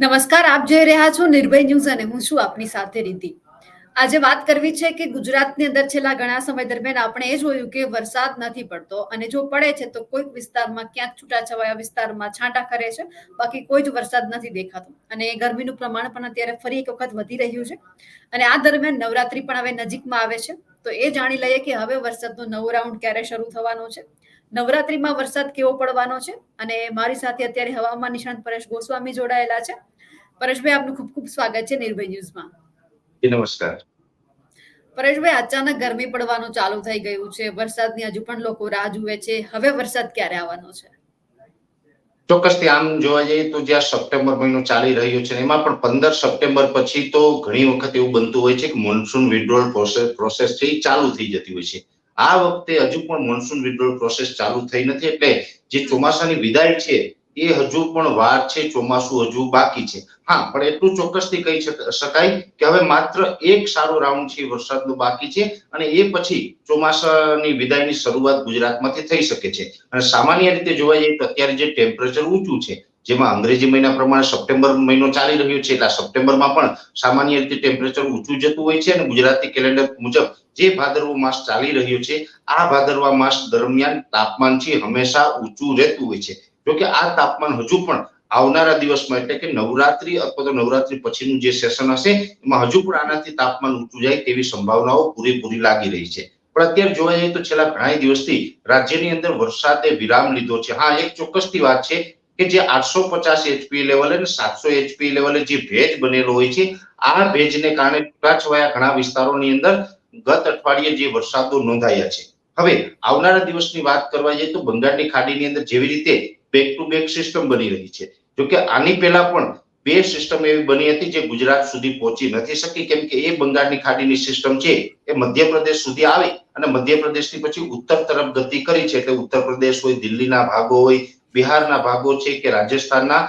નમસ્કાર, આપ જોઈ રહ્યા છો નિર્ભય ન્યૂઝ અને હું છું આપની સાથે રીતિ. આજે વાત કરવી છે કે ગુજરાતની અંદર છેલ્લા ઘણા સમય દરમિયાન આપણે એ જોયું કે વરસાદ નથી પડતો અને જો પડે છે તો કોઈક વિસ્તારમાં ક્યાંક છૂટાછવાયા વિસ્તારમાં છાંટા કરે છે, બાકી કોઈ જ વરસાદ નથી દેખાતો. અને ગરમીનું પ્રમાણ પણ અત્યારે ફરી એક વખત વધી રહ્યું છે. અને આ દરમિયાન નવરાત્રી પણ હવે નજીકમાં આવે છે. તો એ જાણી લઈએ કે હવે વરસાદનો નવો રાઉન્ડ ક્યારે શરૂ થવાનો છે. નવરાત્રીમાં વરસાદ કેવો પડવાનો છે? અને મારી સાથે અત્યારે હવામાન નિષ્ણાંત પરેશ ગોસ્વામી જોડાયેલા છે. પરેશભાઈ આપનું ખૂબ ખૂબ સ્વાગત છે નિર્ભય ન્યૂઝમાં. નમસ્કાર. પરેશભાઈ અચાનક ગરમી પડવાનું ચાલુ થઈ ગયું છે. વરસાદની હજુ પણ લોકો રાહ જુએ છે. હવે વરસાદ ક્યારે આવવાનો છે? ચોક્કસથી આમ જોવા જઈએ તો જ્યાં સપ્ટેમ્બર મહિનો ચાલી રહ્યો છે એમાં પણ પંદર સપ્ટેમ્બર પછી તો ઘણી વખત એવું બનતું હોય છે કે મોન્સૂન વિડ્રોલ પ્રોસેસ પ્રોસેસ છે ચાલુ થઈ જતી હોય છે. આ વખતે હજુ પણ મોન્સૂન વિડ્રોલ પ્રોસેસ ચાલુ થઈ નથી એટલે જે ચોમાસાની વિદાય છે, એ હજુ પણ વાર છે, ચોમાસું હજુ બાકી છે. હા, પણ એટલું ચોક્કસથી કહી શક- શકાય કે હવે માત્ર એક સારો રાઉન્ડ છે વરસાદનો બાકી છે અને એ પછી ચોમાસાની વિદાયની શરૂઆત ગુજરાતમાંથી થઈ શકે છે. અને સામાન્ય રીતે જોવા જઈએ તો અત્યારે જે ટેમ્પરેચર ઊંચું છે જેમાં અંગ્રેજી મહિના પ્રમાણે સપ્ટેમ્બર મહિનો ચાલી રહ્યો છે, એટલે સપ્ટેમ્બરમાં પણ સામાન્ય રીતે ટેમ્પરેચર ઊંચું જતું હોય છે અને ગુજરાતી કેલેન્ડર મુજબ જે ભાદરવો માસ ચાલી રહ્યો છે, આ ભાદરવા માસ દરમિયાન તાપમાન છે હંમેશા ઊંચું રહેતું હોય છે. જોકે આ તાપમાન હજુ પણ આવનારા દિવસમાં એટલે કે નવરાત્રી અથવા તો નવરાત્રી પછીનું જે સેશન હશે, એમાં હજુ પણ આનાથી તાપમાન ઊંચું જાય તેવી સંભાવનાઓ પૂરેપૂરી લાગી રહી છે. પણ અત્યારે જોવા જઈએ તો છેલ્લા ઘણા દિવસથી રાજ્યની અંદર વરસાદે વિરામ લીધો છે. હા, એક ચોક્કસની વાત છે કે જે આઠસો પચાસ એચપી લેવલે અને સાતસો એચપી લેવલે જે ભેજ બનેલો હોય છે, આ ભેજને કારણે છૂટાછવાયા ઘણા વિસ્તારોની અંદર ગત અઠવાડિયે જે વરસાદો નોંધાયા છે. હવે આવનારા દિવસની વાત કરવા જઈએ તો બંગાળની ખાડીની અંદર જેવી રીતે બેક ટુ બેક સિસ્ટમ બની રહી છે. જોકે આની પહેલા પણ બે સિસ્ટમ એવી બની હતી જે ગુજરાત સુધી પહોંચી નથી શકી, કેમ કે એ બંગાળની ખાડીની સિસ્ટમ છે એ મધ્યપ્રદેશ સુધી આવી અને મધ્યપ્રદેશથી પછી ઉત્તર તરફ ગતિ કરી છે. એટલે ઉત્તર પ્રદેશ હોય, દિલ્હીના ભાગો હોય બિહારના ભાગો છે કે રાજસ્થાનના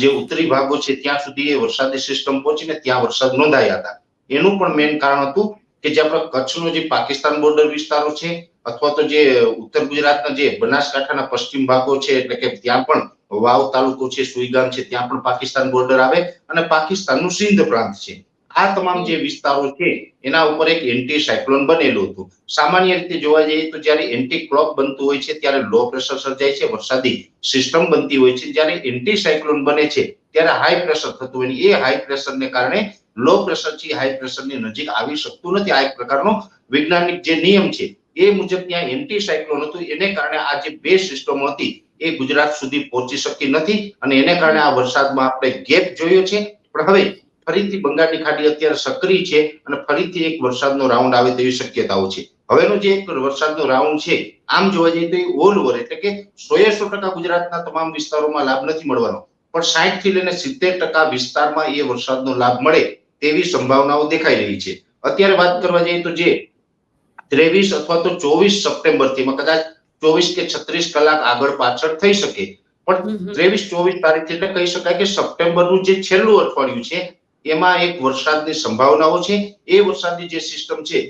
જે ઉત્તરી ભાગો છે, ત્યાં સુધી એ વરસાદી સિસ્ટમ પહોંચીને ત્યાં વરસાદ નોંધાયા હતા. એનું પણ મેઇન કારણ હતું કે જે આપણા કચ્છનો જે પાકિસ્તાન બોર્ડર વિસ્તારો છે, અથવા તો જે ઉત્તર ગુજરાતના જે બનાસકાંઠાના પશ્ચિમ ભાગો છે, એટલે કે ત્યાં પણ વાવ તાલુકો છે, સુઈગામ છે, ત્યાં પણ પાકિસ્તાન બોર્ડર આવે અને પાકિસ્તાનનું સિંધ પ્રાંત છે. આ તમામ જે વિસ્તારો છે, એના ઉપર એક એન્ટી સાયક્લોન બનેલું હતું. સામાન્ય રીતે જોવા જઈએ તો જ્યારે એન્ટી ક્લોક બનતું હોય છે, ત્યારે લો પ્રેશર સર્જાય છે, વરસાદી સિસ્ટમ બનતી હોય છે. જ્યારે એન્ટી સાયક્લોન બને છે, ત્યારે હાઈ પ્રેશર થતું હોય. એ હાઈ પ્રેશરને કારણે લો પ્રેશર છે હાઈ પ્રેશરની નજીક આવી શકતું નથી. આ એક પ્રકારનો વૈજ્ઞાનિક જે નિયમ છે, એ મુજબ ત્યાં એન્ટી સાયક્લોન હતું. એને કારણે આ જે બે સિસ્ટમો હતી, એ ગુજરાત સુધી પહોંચી શકી નથી. અને એને કારણે આ વરસાદમાં આપણે ગેપ જોયો છે. પણ હવે ફરીથી બંગાળની ખાડી અત્યારે સક્રિય છે અને ફરીથી એક વરસાદનો રાઉન્ડ આવે તેવી શક્યતાઓ છે. હવેનો જે એક વરસાદનો રાઉન્ડ છે આમ જોવા જઈએ તો એ ઓલ ઓવર એટલે કે સો એ સો ટકા ગુજરાતના તમામ વિસ્તારોમાં લાભ નથી મળવાનો. પણ સાઠથી લઈને સિત્તેર ટકા વિસ્તારમાં એ વરસાદનો લાભ મળે તેવી સંભાવનાઓ દેખાઈ રહી છે. અત્યારે વાત કરવા જઈએ તો જે ત્રેવીસ અથવા તો ચોવીસ સપ્ટેમ્બરથી કદાચ ચોવીસ કે છત્રીસ કલાક આગળ પાછળ થઈ શકે. પણ ત્રેવીસ ચોવીસ તારીખ એટલે કહી શકાય કે સપ્ટેમ્બરનું જે છેલ્લું અઠવાડિયું છે એમાં એક વરસાદની સંભાવનાઓ છે. એ વરસાદની જે સિસ્ટમ છે,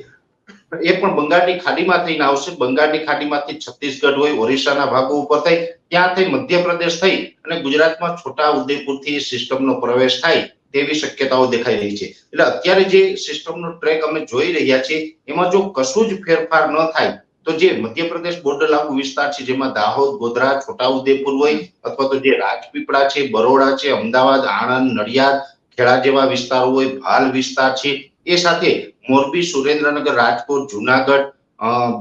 એ પણ બંગાળની ખાડીમાં થઈને આવશે. બંગાળની ખાડીમાંથી છત્તીસગઢ હોય, ઓરિસ્સાના ભાગો ઉપર થઈ ત્યાં થઈ મધ્યપ્રદેશ થઈ અને ગુજરાતમાં છોટા ઉદેપુરથી સિસ્ટમનો પ્રવેશ થાય તેવી શક્યતાઓ દેખાઈ રહી છે. એટલે અત્યારે જે સિસ્ટમનો ટ્રેક અમે જોઈ રહ્યા છીએ, એમાં જો કશું જ ફેરફાર ન થાય, તો જે મધ્યપ્રદેશ બોર્ડર લાગુ વિસ્તાર છે, જેમાં દાહોદ, ગોધરા છોટાઉદેપુર હોય, અથવા તો જે રાજપીપળા છે, બરોડા છે, અમદાવાદ, આણંદ, નડિયાદ ખેડા જેવા વિસ્તારો હોય, ભાલ વિસ્તાર છે, એ સાથે મોરબી, સુરેન્દ્રનગર, રાજકોટ, જુનાગઢ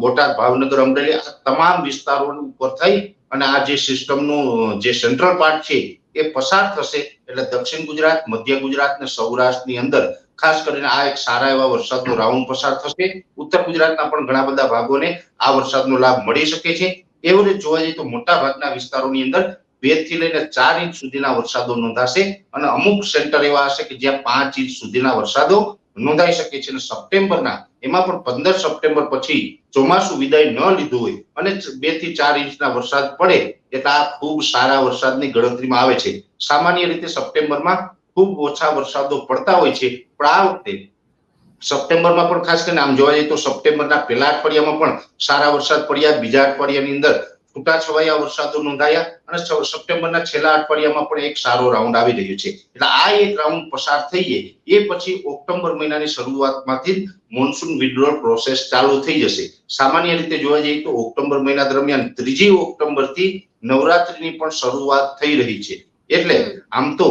બોટાદ, ભાવનગર, અમરેલી આ તમામ વિસ્તારો ઉપર થઈ અને આ જે સિસ્ટમનું જે સેન્ટ્રલ પાર્ટ છે, એ પસાર થશે એટલે દક્ષિણ ગુજરાત, મધ્ય ગુજરાત અને સૌરાષ્ટ્રની અંદર, ખાસ કરીને આ એક સારા એવા વરસાદનો રાઉન્ડ પસાર થશે. ઉત્તર ગુજરાતના પણ ઘણા બધા ભાગોને આ વરસાદનો લાભ મળી શકે છે. એવું જોવા જઈએ તો મોટા ભાગના વિસ્તારોની અંદર બેથી લઈને ચાર ઇંચ સુધીના વરસાદો નોંધાશે અને અમુક સેન્ટર એવા હશે કે જ્યાં પાંચ ઇંચ સુધીના વરસાદો નોંધાઈ શકે છે અને સપ્ટેમ્બરના એમાં પણ પંદર સપ્ટેમ્બર પછી ચોમાસું વિદાય ન લીધું હોય અને બેથી ચાર ઇંચના વરસાદ પડે એટલે આ ખૂબ સારા વરસાદની ગણતરીમાં આવે છે. સામાન્ય રીતે સપ્ટેમ્બરમાં ખૂબ ઓછા વરસાદો પડતા હોય છે, પણ આ વખતે સપ્ટેમ્બરમાં પણ ખાસ કરીને આમ જોવા જઈએ તો સપ્ટેમ્બરના પહેલા અઠવાડિયામાં પણ સારા વરસાદ પડ્યા. બીજા અઠવાડિયાની અંદર છૂટાછવાયા વરસાદો નોંધાયા અને સપ્ટેમ્બરના છેલ્લા અઠવાડિયામાં પણ એક સારો રાઉન્ડ આવી રહ્યો છે. એટલે આ એક રાઉન્ડ પસાર થઈએ એ પછી ઓક્ટોબર મહિનાની શરૂઆતમાંથી મોન્સૂન વિડ્રોલ પ્રોસેસ ચાલુ થઈ જશે. સામાન્ય રીતે જોવા જઈએ તો ઓક્ટોબર મહિના દરમિયાન ત્રીજી ઓક્ટોબરથી નવરાત્રીની પણ શરૂઆત થઈ રહી છે. એટલે આમ તો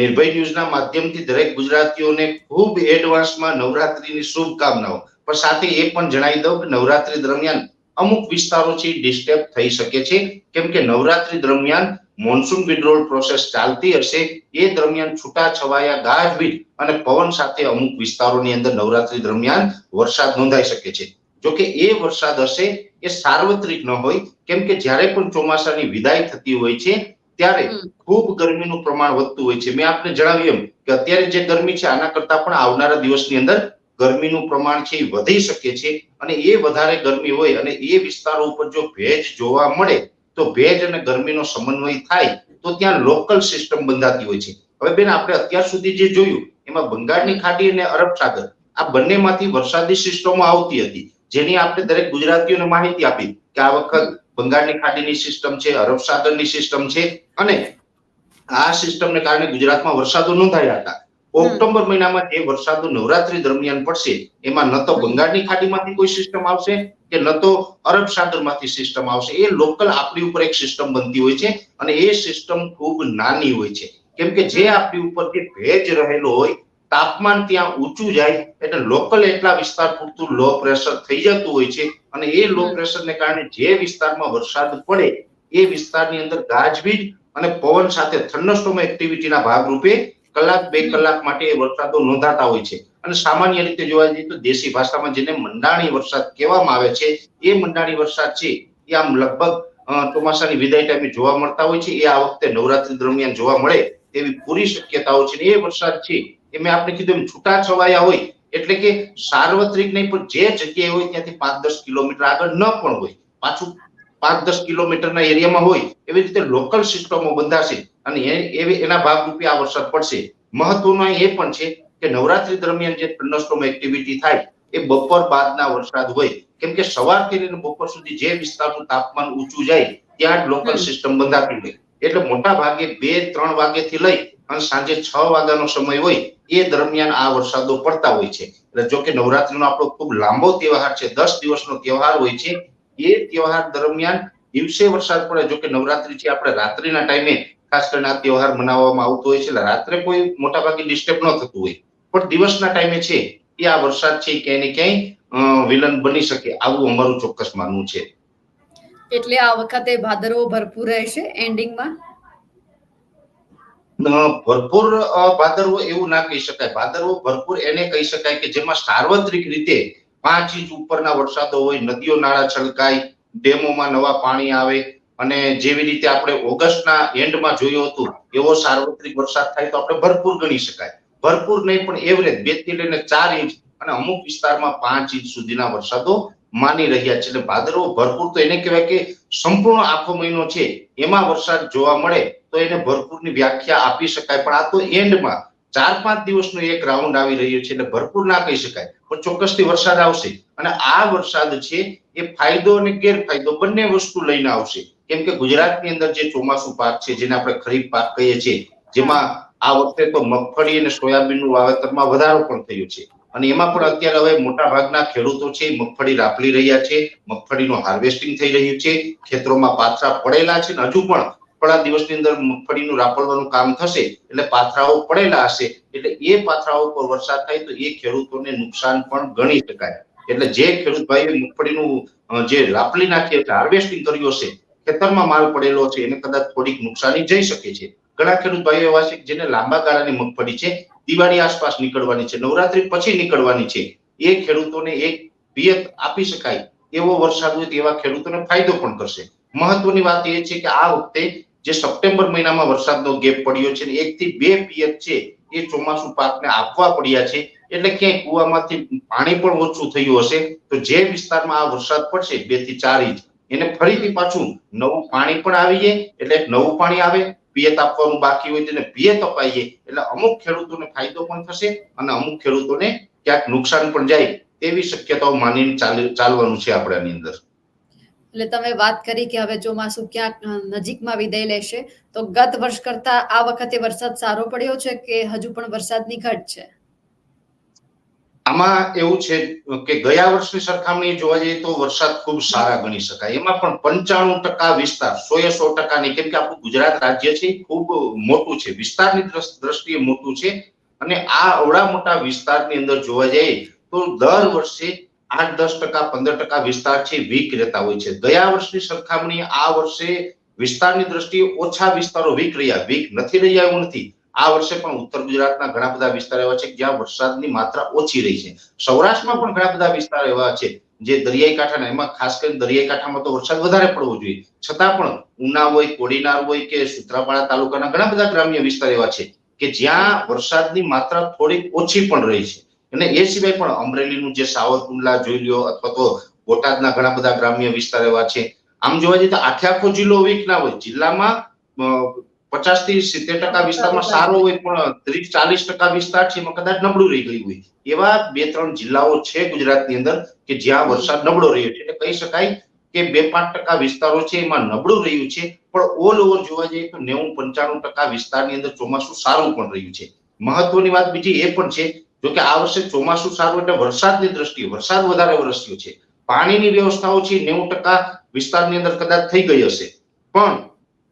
નિર્ભય ન્યૂઝના માધ્યમથી દરેક ગુજરાતીઓને ખૂબ એડવાન્સમાં નવરાત્રીની શુભકામનાઓ. પણ સાથે એ પણ જણાવી દઉં કે નવરાત્રી દરમિયાન અમુક વિસ્તારો છે ડિસ્ટર્બ થઈ શકે છે. કેમ કે નવરાત્રી દરમિયાન મોન્સૂન વિડ્રોલ પ્રોસેસ ચાલતી હશે. એ દરમિયાન છૂટા છવાયા ગાજવીજ અને પવન સાથે અમુક વિસ્તારોની અંદર નવરાત્રી દરમિયાન વરસાદ નોંધાઈ શકે છે. જો કે એ વરસાદ હશે એ સાર્વત્રિક ન હોય. કેમ કે જ્યારે પણ ચોમાસાની વિદાય થતી હોય છે ત્યારે ખૂબ ગરમીનું પ્રમાણ વધતું હોય છે. મેં આપને જણાવ્યું એમ કે અત્યારે જે ગરમી છે આના કરતા પણ આવનારા દિવસની અંદર ગરમીનું પ્રમાણ છે એ વધી શકે છે અને એ વધારે ગરમી હોય અને એ વિસ્તારો ઉપર જો ભેજ જોવા મળે, તો ભેજ અને ગરમીનો સમન્વય થાય, તો ત્યાં લોકલ સિસ્ટમ બંધાતી હોય છે. હવે બેન, આપણે અત્યાર સુધી જે જોયું, એમાં બંગાળની ખાડી અને અરબ સાગર, આ બંનેમાંથી વરસાદી સિસ્ટમો આવતી હતી. જેની આપણે દરેક ગુજરાતીઓને માહિતી આપી કે આ વખત બંગાળની ખાડીની સિસ્ટમ છે, અરબ સાગરની સિસ્ટમ છે અને આ સિસ્ટમને કારણે ગુજરાતમાં વરસાદો નોંધાયા હતા. ઓક્ટોબર મહિનામાં જે વરસાદો નવરાત્રી દરમિયાન પડશે એમાં ન તો બંગાળની ખાડીમાંથી કોઈ સિસ્ટમ આવશે કે ન તો અરબ સાગરમાંથી સિસ્ટમ આવશે. એ લોકલ આપણી ઉપર એક સિસ્ટમ બનતી હોય છે અને એ સિસ્ટમ ખૂબ નાની હોય છે. કેમ કે જે આપણી ઉપર જે ભેજ રહેલો હોય તાપમાન ત્યાં ઊંચું જાય એટલે લોકલ એટલા વિસ્તાર પૂરતું લો પ્રેશર થઈ જતું હોય છે અને એ લો પ્રેશરને કારણે જે વિસ્તારમાં વરસાદ પડે એ વિસ્તારની અંદર ગાજવીજ અને પવન સાથે થંડરસ્ટોમ એક્ટિવિટીના ભાગરૂપે કલાક, બે કલાક માટે વરસાદો નોંધાતા હોય છે. અને સામાન્ય રીતે જોવા જઈએ તો દેશી ભાષામાં જેને મંડાણી વરસાદ કહેવામાં આવે છે, એ મંડાણી વરસાદ છે, એ આમ લગભગ ચોમાસાની વિદાય ટાઈમે જોવા મળતા હોય છે, એ આ વખતે નવરાત્રી દરમિયાન જોવા મળે તેવી પૂરી શક્યતાઓ છે એ વરસાદ છે. એ મેં આપણે કીધું એમ છૂટા છવાયા હોય, એટલે કે સાર્વત્રિક નહીં, પણ જે જગ્યાએ હોય ત્યાંથી પાંચ દસ કિલોમીટર આગળ ન પણ હોય. પાછું પાંચ દસ કિલોમીટરના એરિયામાં હોય એવી રીતે લોકલ સિસ્ટમો બંધાશે અને એવી એના ભાગરૂપે આ વરસાદ પડશે. મહત્વનું એ પણ છે કે નવરાત્રી દરમિયાન જે થંડરસ્ટોમ એક્ટિવિટી થાય એ બપોર બાદના વરસાદ હોય. કેમ કે સવારથી લઈને બપોર સુધી જે વિસ્તારનું તાપમાન ઊંચું જાય ત્યાં જ લોકલ સિસ્ટમ બંધાતી હોય. એટલે મોટા ભાગે બે ત્રણ વાગ્યાથી લઈ અને સાંજે છ વાગ્યાનો સમય હોય એ દરમિયાન આ વરસાદો પડતા હોય છે. એટલે જો કે નવરાત્રીનો આપણો ખૂબ લાંબો તહેવાર છે દસ દિવસનો તહેવાર હોય છે એ તહેવાર દરમિયાન દિવસે વરસાદ પડે જો કે નવરાત્રી છે આપણે રાત્રિના ટાઈમે ખાસ કરીને આ તહેવાર મનાવવામાં આવતો હોય છે. એટલે રાત્રે કોઈ મોટા ભાગે ડિસ્ટર્બ ન થતું હોય. પણ દિવસના ટાઈમે છે એ આ વરસાદ છે ક્યાંય ને ક્યાંય વિલન બની શકે આવું અમારું ચોક્કસ માનવું છે. એટલે આ વખતે ભાદરવો ભરપૂર રહેશે એન્ડિંગમાં? ભરપૂર ભાદરવો એવું ના કહી શકાય. ભાદરવો ભરપૂર એને કહી શકાય કે જેમાં સાર્વત્રિક રીતે પાંચ ઇંચ ઉપરના વરસાદો હોય, નદીઓ નાળા છલકાય, ડેમોમાં નવા પાણી આવે અને જેવી રીતે આપણે ઓગસ્ટના એન્ડમાં જોયું હતું, એવો સાર્વત્રિક વરસાદ થાય તો આપણે ભરપૂર ગણી શકાય. ભરપૂર નહીં, પણ એવરેજ બેથી લઈને ચાર ઇંચ અને અમુક વિસ્તારમાં પાંચ ઇંચ સુધીના વરસાદો માની રહ્યા છે. એટલે ભાદરવો ભરપૂર તો એને કહેવાય કે સંપૂર્ણ આખો મહિનો છે. એમાં વરસાદ જોવા મળે તો એને ભરપૂરની વ્યાખ્યા આપી શકાય. પણ આ તો એન્ડમાં ચાર પાંચ દિવસનો એક રાઉન્ડ આવી રહ્યો છે એટલે ભરપૂર ના કહી શકાય. પણ ચોક્કસથી વરસાદ આવશે. અને આ વરસાદ છે એ ફાયદો અને ગેરફાયદો બંને વસ્તુ લઈને આવશે. કેમ કે ગુજરાતની અંદર જે ચોમાસુ પાક છે, જેને આપણે ખરીફ પાક કહીએ છીએ, જેમાં આ વખતે તો મગફળી અને સોયાબીનનું વાવેતરમાં વધારો પણ થયો છે. અને એમાં પણ અત્યારે હવે મોટા ભાગના ખેડૂતો છે, મગફળી રાપલી રહ્યા છે, મગફળીનું હાર્વેસ્ટિંગ થઈ રહ્યું છે, ખેતરોમાં પાથરા પડેલા છે ને હજુ પણ થોડા દિવસની અંદર મગફળીનું રાપડવાનું કામ થશે, એટલે પાથરાઓ પડેલા હશે, એટલે એ પાથરાઓ પર વરસાદ થાય તો એ ખેડૂતોને નુકસાન પણ ગણી શકાય. એટલે જે ખેડૂત ભાઈએ મગફળીનું જે રાપલી નાખી એટલે હાર્વેસ્ટિંગ કર્યું હશે, ખેતરમાં માલ પડેલો છે, એને કદાચ થોડીક નુકસાની જઈ શકે છે. ઘણા ખેડૂત ભાઈઓ એવા છે જેને લાંબા ગાળાની મગફળી છે, દિવાળી આસપાસ નીકળવાની છે, નવરાત્રી પછી નીકળવાની છે, એ ખેડૂતોને એક પિયત આપી શકાય એવો વરસાદ હોય તો એવા ખેડૂતોને ફાયદો પણ કરશે. મહત્વની વાત એ છે કે આ વખતે જે સપ્ટેમ્બર મહિનામાં વરસાદનો ગેપ પડ્યો છે એક થી બે પિયત છે એ ચોમાસુ પાકને આપવા પડ્યા છે. એટલે ક્યાંય કુવામાંથી પાણી પણ ઓછું થયું હશે. તો જે વિસ્તારમાં આ વરસાદ પડશે, બેથી ચાર ઇંચ, એને ફરીથી પાછું નવું પાણી પણ આવી જાય. એટલે નવું પાણી આવે, પિયત આપવાનું બાકી હોય તેને પિયત અપાઈએ. એટલે અમુક ખેડૂતોને ફાયદો પણ થશે અને અમુક ખેડૂતોને ક્યાંક નુકસાન પણ જાય, તેવી શક્યતાઓ માનીને ચાલી ચાલવાનું છે આપણે આની અંદર. એટલે તમે વાત કરી કે હવે ચોમાસું ક્યાંક અ, નજીકમાં વિદાય લેશે તો ગત વર્ષ કરતા આ વખતે વરસાદ સારો પડ્યો છે કે હજુ પણ વરસાદની ઘટ છે? આમાં એવું છે કે ગયા વર્ષની સરખામણીએ જોવા જઈએ તો વરસાદ ખૂબ સારા ગણી શકાય. એમાં પણ પંચાણું ટકા વિસ્તાર સો એ સો ટકાની કેમ કે આપણું ગુજરાત રાજ્ય છે ખૂબ મોટું છે વિસ્તારની દ્રષ્ટિએ મોટું છે. અને આ અવડા મોટા વિસ્તારની અંદર જોવા જઈએ તો દર વર્ષે આઠ, દસ ટકા, પંદર ટકા વિસ્તાર છે, વીક રહેતા હોય છે. ગયા વર્ષની સરખામણીએ આ વર્ષે વિસ્તારની દ્રષ્ટિએ ઓછા વિસ્તારો વીક રહ્યા. વીક નથી રહ્યા એવું નથી. આ વર્ષે પણ ઉત્તર ગુજરાતના ઘણા બધા વિસ્તાર એવા છે જ્યાં વરસાદની માત્રા ઓછી રહી છે. સૌરાષ્ટ્રમાં પણ ઘણા બધા વિસ્તાર એવા છે જે દરિયાઈ કાંઠાના એમાં ખાસ કરીને દરિયાઈ કાંઠામાં તો વરસાદ વધારે પડવો જોઈએ. છતાં પણ ઉના હોય, કોડીનાર હોય કે સુત્રાપાડા તાલુકાના ઘણા બધા ગ્રામ્ય વિસ્તાર એવા છે કે જ્યાં વરસાદની માત્રા થોડીક ઓછી પણ રહી છે. અને એ સિવાય પણ અમરેલીનું જે સાવરકુંડલા જોઈ લ્યો અથવા તો બોટાદના ઘણા બધા ગ્રામ્ય વિસ્તાર એવા છે. આમ જોવા જઈએ તો આખે આખો જિલ્લો વીક ના હોય. જિલ્લામાં પચાસથી સિત્તેર ટકા વિસ્તારમાં સારો હોય પણ ત્રીસ, ચાલીસ ટકા વિસ્તાર છે એમાં કદાચ નબળું રહી ગયું હોય. એવા બે, ત્રણ જિલ્લાઓ છે ગુજરાતની અંદર કે જ્યાં વરસાદ નબળો રહ્યો છે. એટલે કહી શકાય કે બે, પાંચ ટકા વિસ્તારો છે એમાં નબળું રહ્યું છે. પણ ઓલ ઓવર જોવા જઈએ તો નેવું, પંચાણું ટકા વિસ્તારની અંદર ચોમાસું સારું પણ રહ્યું છે. મહત્વની વાત બીજી એ પણ છે જો કે આ વર્ષે ચોમાસું સારું એટલે વરસાદની દ્રષ્ટિએ, વરસાદ વધારે વરસ્યો છે. પાણીની વ્યવસ્થાઓ છે, નેવું ટકા વિસ્તારની અંદર કદાચ થઈ ગઈ હશે. પણ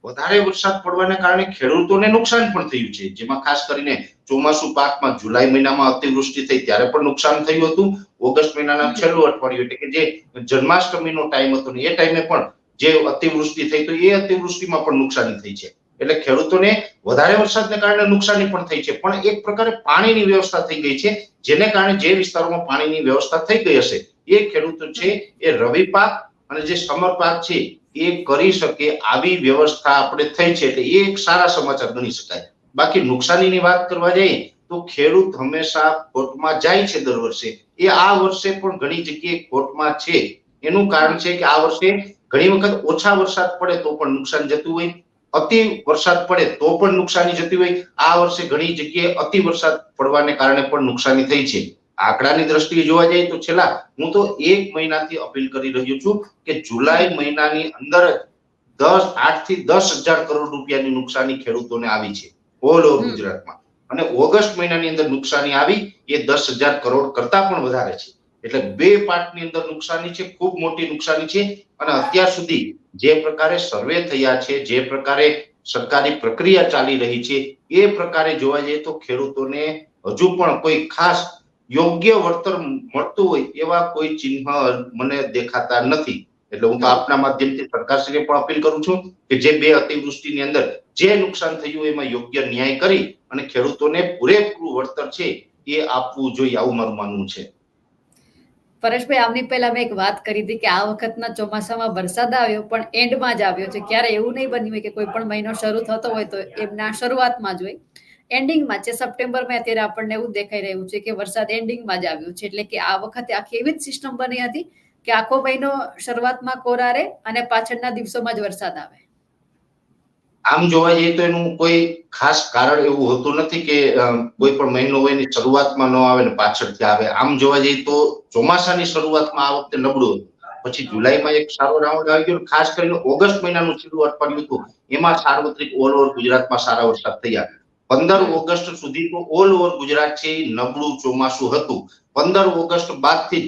વધારે વરસાદ પડવાને કારણે ખેડૂતોને નુકસાન પણ થયું છે. જેમાં ખાસ કરીને ચોમાસુ પાકમાં જુલાઈ મહિનામાં અતિવૃષ્ટિ થઈ ત્યારે પણ નુકસાન થયું હતું. ઓગસ્ટ મહિનાના છેલ્લું અઠવાડિયું એટલે કે જે જન્માષ્ટમીનો ટાઈમ હતો ને એ ટાઈમે પણ જે અતિવૃષ્ટિ થઈ તો એ અતિવૃષ્ટિમાં પણ નુકસાની થઈ છે. એટલે ખેડૂતોને વધારે વરસાદને કારણે નુકસાની પણ થઈ છે. પણ એક પ્રકારે પાણીની વ્યવસ્થા થઈ ગઈ છે, જેને કારણે જે વિસ્તારોમાં પાણીની વ્યવસ્થા થઈ ગઈ હશે, એ ખેડૂતો છે, એ રવિ પાક અને જે સમર પાક છે, એ કરી શકે આવી વ્યવસ્થા આપણે થઈ છે, એટલે એ એક સારા સમાચાર ગણી શકાય. બાકી નુકસાનીની વાત કરવા જઈએ, તો ખેડૂત હંમેશા ખોટમાં જાય છે દર વર્ષે. એ આ વર્ષે પણ ઘણી જગ્યાએ ખોટમાં છે. એનું કારણ છે કે આ વર્ષે ઘણી વખત ઓછા વરસાદ પડે તો પણ નુકસાન જતું હોય. અતિ વરસાદ પડે તો પણ નુકસાની જતી હોય. આ વર્ષે ઘણી જગ્યાએ અતિ વરસાદ પડવાને કારણે પણ નુકસાની થઈ છે. આંકડાની દ્રષ્ટિએ જોવા જઈએ તો છેલ્લા હું તો એક મહિનાથી અપીલ કરી રહ્યો છું કે જુલાઈ મહિનાની અંદર જ દસ આઠથી દસ હજાર કરોડ રૂપિયાની નુકસાની ખેડૂતોને આવી છે ઓલ ઓવર ગુજરાતમાં. અને ઓગસ્ટ મહિનાની અંદર નુકસાની આવી એ દસ હજાર કરોડ કરતા પણ વધારે છે. એટલે બે પાર્ટની અંદર નુકસાની છે, ખૂબ મોટી નુકસાની છે અને અત્યાર સુધી જે પ્રકારે સર્વે થયા છે, જે પ્રકારે સરકારી પ્રક્રિયા ચાલી રહી છે, એ પ્રકારે જોવા જઈએ તો ખેડૂતોને હજુ પણ કોઈ ખાસ યોગ્ય વળતર મળતું હોય એવા કોઈ ચિહ્ન મને દેખાતા નથી. એટલે હું તો આપના માધ્યમથી સરકારશ્રીને પણ અપીલ કરું છું કે જે બે અતિવૃષ્ટિની અંદર જે નુકસાન થયું એમાં યોગ્ય ન્યાય કરી અને ખેડૂતોને પૂરેપૂરું વળતર છે એ આપવું જોઈએ, આવું મારું માનવું છે. પરેશભાઈ આમની પહેલા મેં એક વાત કરી હતી કે આ વખતના ચોમાસામાં વરસાદ આવ્યો, પણ એન્ડમાં જ આવ્યો છે. ક્યારે એવું નહીં બન્યું હોય કે કોઈ પણ મહિનો શરૂ થતો હોય તો એમના શરૂઆતમાં જ હોય. એન્ડિંગમાં છે, સપ્ટેમ્બરમાં અત્યારે આપણને એવું દેખાઈ રહ્યું છે કે વરસાદ એન્ડિંગમાં જ આવ્યો છે. એટલે કે આ વખતે આખી એવી જ સિસ્ટમ બની હતી કે આખો મહિનો શરૂઆતમાં કોરારે અને પાછળના દિવસોમાં જ વરસાદ આવે. આમ જોવા જઈએ તો એનું કોઈ ખાસ કારણ એવું હોતું નથી કે કોઈ પણ મહિનો હોય એની શરૂઆતમાં ન આવે ને પાછળથી આવે. આમ જોવા જઈએ તો ચોમાસાની શરૂઆતમાં આ વખતે નબળું હતું. પછી જુલાઈમાં એક સારો રાઉન્ડ આવી ગયો ખાસ કરીને ઓગસ્ટ મહિનાનું છેલ્લું અઠવાડિયું હતું. એમાં સાર્વત્રિક ઓલ ઓવર ગુજરાતમાં સારા વરસાદ થયા. પંદર ઓગસ્ટ સુધી તો ઓલ ઓવર ગુજરાત છે નબળું ચોમાસું હતું. પંદર ઓગસ્ટ બાદથી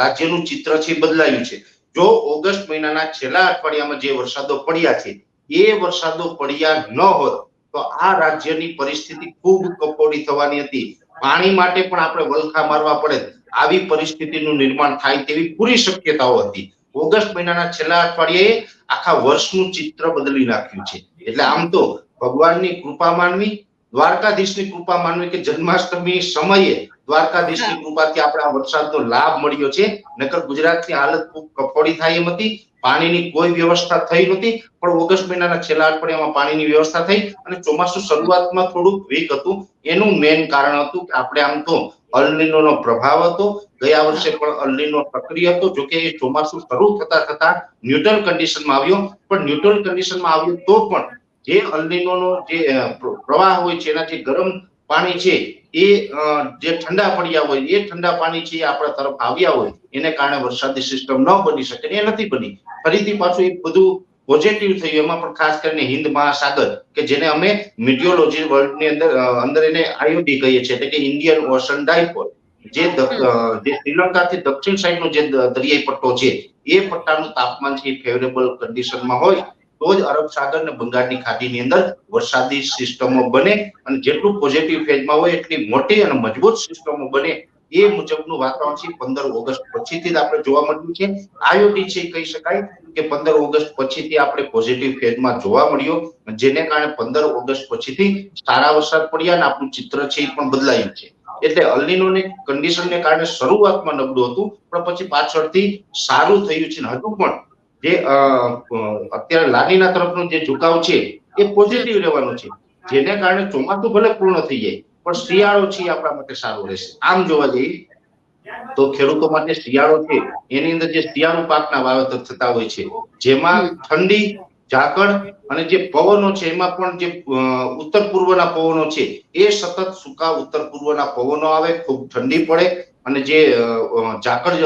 રાજ્યનું ચિત્ર છે બદલાયું છે. જો ઓગસ્ટ મહિનાના છેલ્લા અઠવાડિયામાં જે વરસાદો પડ્યા છે એ વરસાદો પડ્યા ન હોત તો આ રાજ્યની પરિસ્થિતિ ખૂબ કફોડી થવાની હતી. પાણી માટે પણ આપણે વલખા મારવા પડે. આવી પરિસ્થિતિનું નિર્માણ થાય તેવી પૂરી શક્યતાઓ હતી. ઓગસ્ટ મહિનાના છેલ્લા અઠવાડિયે આખા વર્ષનું ચિત્ર બદલી નાખ્યું છે. એટલે આમ તો ભગવાનની કૃપા માનવી દ્વારકાધીશની કૃપા માનવી કે જન્માષ્ટમી સમયે દ્વારકાધીશની કૃપાથી આપણે આ વરસાદનો લાભ મળ્યો છે. નકર ગુજરાતની હાલત ખૂબ કફોડી થાય એમ હતી. પાણીની કોઈ વ્યવસ્થા થઈ નહોતી, પણ ઓગસ્ટ મહિનાના છેલ્લા અઠવાડિયામાં પાણીની વ્યવસ્થા થઈ અને ચોમાસું શરૂઆતમાં થોડુંક વીક હતું. એનું મેઇન કારણ હતું કે આપણે આમ તો અલનીનો પ્રભાવ હતો. ગયા વર્ષે પણ અલનીનો સક્રિય હતો જોકે એ ચોમાસું શરૂ થતા થતા ન્યુટ્રલ કન્ડિશનમાં આવ્યો. પણ ન્યુટ્રલ કન્ડિશનમાં આવ્યો તો પણ જે અલનીનો જે પ્રવાહ હોય છે, એના જે ગરમ પાણી છે એ જે ઠંડા પડ્યા હોય, એ ઠંડા પાણી છે આપણા તરફ આવ્યા હોય, એને કારણે વરસાદી સિસ્ટમ ન બની શકે એ નથી બની. ફરીથી પાછું એક બધું પોઝિટિવ થયું, એમાં પણ ખાસ કરીને હિન્દ મહાસાગર, કે જેને અમે મિટિયોલોજી વર્લ્ડની અંદર અંદર એને આયોડી કહીએ છીએ, એટલે કે ઇન્ડિયન ઓશન ડાયપોલ જે જે શ્રીલંકાથી દક્ષિણ સાઈડનો જે દરિયાઈ પટ્ટો છે, એ પટ્ટાનું તાપમાન છે ફેવરેબલ કન્ડિશનમાં હોય તો જ અરબ સાગર અને બંગાળની ખાડીની અંદર વરસાદી સિસ્ટમો બને અને જેટલું પોઝિટિવ ફેઝમાં હોય એટલી મોટી અને મજબૂત સિસ્ટમો બને એ મુજબનું વાતાવરણ છે પંદર ઓગસ્ટ પછીથી જ આપણે જોવા મળ્યું છે. આઈઓટી છે કહી શકાય કે પંદર ઓગસ્ટ પછીથી આપણે પોઝિટિવ ફેઝમાં જોવા મળ્યો જેને કારણે પંદર ઓગસ્ટ પછીથી સારા વરસાદ પડ્યા અને આપણું ચિત્ર છે એ પણ બદલાયું છે. એટલે અલ્લીનોની કન્ડિશનને કારણે શરૂઆતમાં નબળું હતું પણ પછી પાછળથી સારું થયું છે હજુ પણ. જે અત્યારે લાલીના તરફનો જે ઝુકાવ છે એ પોઝિટિવ રહેવાનો છે. જેને કારણે ચોમાસું ભલે પૂર્ણ થઈ જાય પણ શિયાળો છે આપણા માટે સારો રહેશે. આમ જોવા જઈએ તો ખેડૂતો માટે શિયાળો છે એની અંદર જે શિયાળુ પાકના વાવેતર થતા હોય છે જેમાં ઠંડી ઝાકળ અને જે પવનો છે એમાં પણ જે ઉત્તર પૂર્વના પવનો છે એ સતત સૂકા ઉત્તર પૂર્વના પવનો આવે ખૂબ ઠંડી પડે અને જે ઝાકળ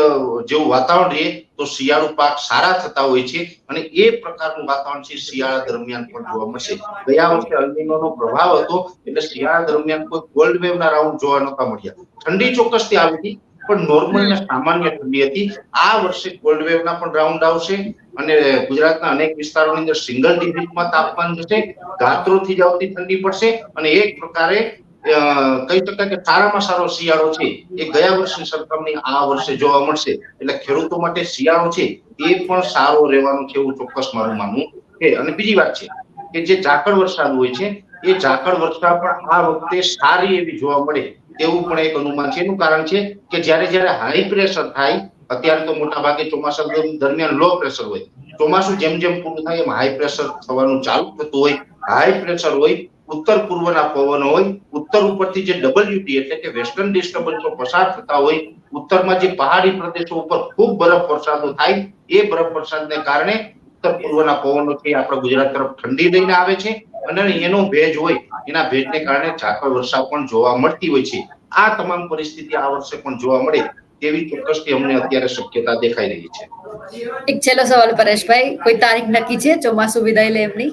જેવું વાતાવરણ રહે તો શિયાળુ પાક સારા થતા હોય છે અને એ પ્રકારનું વાતાવરણ છે શિયાળા દરમિયાન પણ જોવા મળશે. ગયા વર્ષે અલ્નીનોનો પ્રભાવ હતો એટલે શિયાળા દરમિયાન કોઈ કોલ્ડ વેવના રાઉન્ડ જોવા નતા મળ્યા. ઠંડી ચોક્કસથી આવી હતી, પણ નોર્મલ ને સામાન્ય ઠંડી હતી. આ વર્ષે કોલ્ડ વેવના પણ રાઉન્ડ આવશે અને ગુજરાતના અનેક વિસ્તારોની અંદર સિંગલ ડિજિટમાં તાપમાન જશે. ગાત્રોથી જ આવતી ઠંડી પડશે અને એક પ્રકારે કહી શકાય કે સારામાં સારો શિયાળો છે, એ ગયા વર્ષની સરખામણી આ વર્ષે જોવા મળશે. એટલે ખેડૂતો માટે શિયાળો છે, એ પણ સારો રહેવાનું છે એવું ચોક્કસ મારું માનવું છે. અને બીજી વાત છે કે જે ઝાકળ વરસાદ હોય છે, એ ઝાકળ વરસાદ પણ આ વખતે સારી એવી જોવા મળે તેવું પણ એક અનુમાન છે. એનું કારણ છે કે જ્યારે જ્યારે હાઈ પ્રેશર થાય, અત્યારે તો મોટા ભાગે ચોમાસા દરમિયાન લો પ્રેશર હોય. ચોમાસું જેમ જેમ પૂરું થાય એમ હાઈ પ્રેશર થવાનું ચાલુ થતું હોય. હાઈ પ્રેશર હોય ઉત્તર પૂર્વના પવનો હોય, ઉત્તર ઉપરથી જે ડબલ્યુટી એટલે કે વેસ્ટર્ન ડિસ્ટર્બન્સો પસાર થતા હોય, ઉત્તરમાં જે પહાડી પ્રદેશો ઉપર ખૂબ બરફ વરસાદો થાય, એ બરફ વરસાદને કારણે ઉત્તર પૂર્વના પવનો છે આપણા ગુજરાત તરફ ઠંડી લઈને આવે છે અને એનો ભેજ હોય, એના ભેજને કારણે ઝાકળ વર્ષા પણ જોવા મળતી હોય છે. આ તમામ પરિસ્થિતિ આ વર્ષે પણ જોવા મળે તેવી ચોક્કસથી અમને અત્યારે શક્યતા દેખાઈ રહી છે. એક છેલ્લો સવાલ પરેશભાઈ, કોઈ તારીખ નક્કી છે? ચોમાસું વિદાય લે એમની.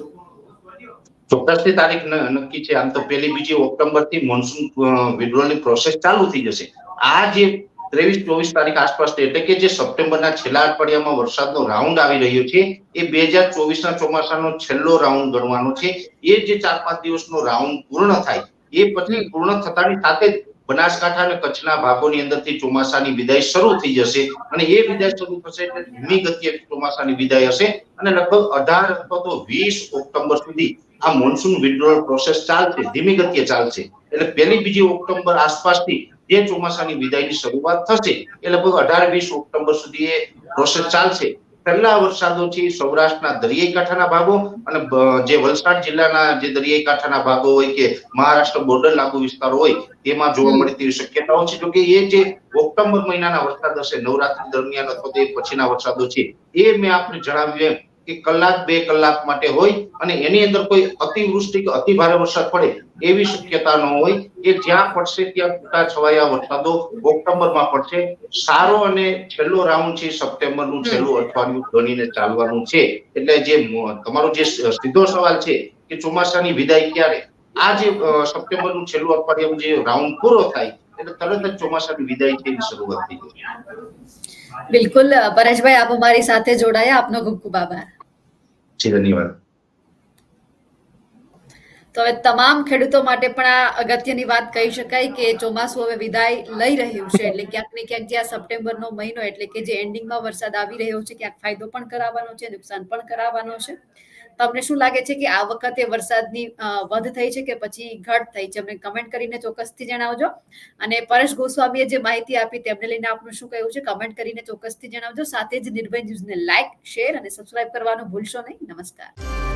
ચોક્કસથી તારીખ નક્કી છે. આમ તો પહેલી બીજી ઓક્ટોબરથી મોન્સૂન વિડ્રોલની પ્રોસેસ ચાલુ થઈ જશે. આ જે ત્રેવીસ ચોવીસ તારીખ આસપાસ એટલે કે જે સપ્ટેમ્બરના છેલ્લા અઠવાડિયામાં વરસાદનો રાઉન્ડ આવી રહ્યો છે એ બે હજાર ચોવીસ ના ચોમાસાનો છેલ્લો રાઉન્ડ ગણવાનો છે. એ જે ચાર પાંચ દિવસનો રાઉન્ડ પૂર્ણ થાય એ પછી પૂર્ણ થતાની સાથે જ બનાસકાંઠા અને કચ્છના ભાગોની અંદરથી ચોમાસાની વિદાય શરૂ થઈ જશે. અને એ વિદાય શરૂ થશે એટલે ધીમી ગતિએ ચોમાસાની વિદાય હશે. અને લગભગ અઢાર અથવા તો વીસ ઓક્ટોબર સુધી આ મોન્સૂન વિડ્રોલ પ્રોસેસ ચાલશે ધીમી ગતિએ ચાલશે. એટલે પહેલી બીજી ઓક્ટોબર આસપાસથી જે ચોમાસાની વિદાયની શરૂઆત થશે એ લગભગ અઢાર વીસ ઓક્ટોબર સુધી એ પ્રોસેસ ચાલશે. પહેલા વરસાદો છે સૌરાષ્ટ્રના દરિયાઈ કાંઠાના ભાગો અને જે વલસાડ જિલ્લાના જે દરિયાઈ કાંઠાના ભાગો હોય કે મહારાષ્ટ્ર બોર્ડર લાગુ વિસ્તારો હોય તેમાં જોવા મળે તેવી શક્યતાઓ છે. જોકે એ જે ઓક્ટોબર મહિનાના વરસાદ હશે નવરાત્રી દરમિયાન અથવા તો એ પછીના વરસાદો છે એ મેં આપને જણાવ્યું એમ. કે કલાક બે કલાક માટે હોય અને એની અંદર કોઈ અતિવૃષ્ટિ કે અતિ ભારે વરસાદ પડે એવી શક્યતા ન હોય કે જ્યાં પડશે ત્યાં છૂટા છવાયા વરસાદો ઓક્ટોબરમાં પડશે. સારો અને છેલ્લો રાઉન્ડ છે સપ્ટેમ્બરનું છેલ્લું અઠવાડિયું ગણીને ચાલવાનું છે. એટલે જે તમારો જે સીધો સવાલ છે કે ચોમાસાની વિદાય ક્યારે? આ જે સપ્ટેમ્બરનું છેલ્લું અઠવાડિયું જે રાઉન્ડ પૂરો થાય એટલે તરત જ ચોમાસાની વિદાય છે શરૂઆત થઈ જશે બિલકુલ પરેશભાઈ આપ અમારી સાથે જોડાયા. આપનો ખૂબ ખૂબ આભાર. જી ધન્યવાદ. તો હવે તમામ ખેડૂતો માટે પણ આ અગત્યની વાત કહી શકાય કે ચોમાસું હવે વિદાય લઈ રહ્યું છે, એટલે ક્યાંક ને ક્યાંક જે આ સપ્ટેમ્બરનો મહિનો એટલે કે જે એન્ડિંગમાં વરસાદ આવી રહ્યો છે, ક્યાંક ફાયદો પણ કરાવવાનો છે, નુકસાન પણ કરાવવાનો છે. તમને શું લાગે છે કે આ વખતે વરસાદની વધ થઈ છે કે પછી ઘટ થઈ છે? અમને કમેન્ટ કરીને ચોક્કસથી જણાવજો. અને પરેશ ગોસ્વામીએ જે માહિતી આપી તેમને લઈને આપનું શું કહેવું છે? કમેન્ટ કરીને ચોક્કસથી જણાવજો. સાથે જ નિર્ભય ન્યૂઝને લાઇક શેર અને સબસ્ક્રાઇબ કરવાનું ભૂલશો નહીં. નમસ્કાર.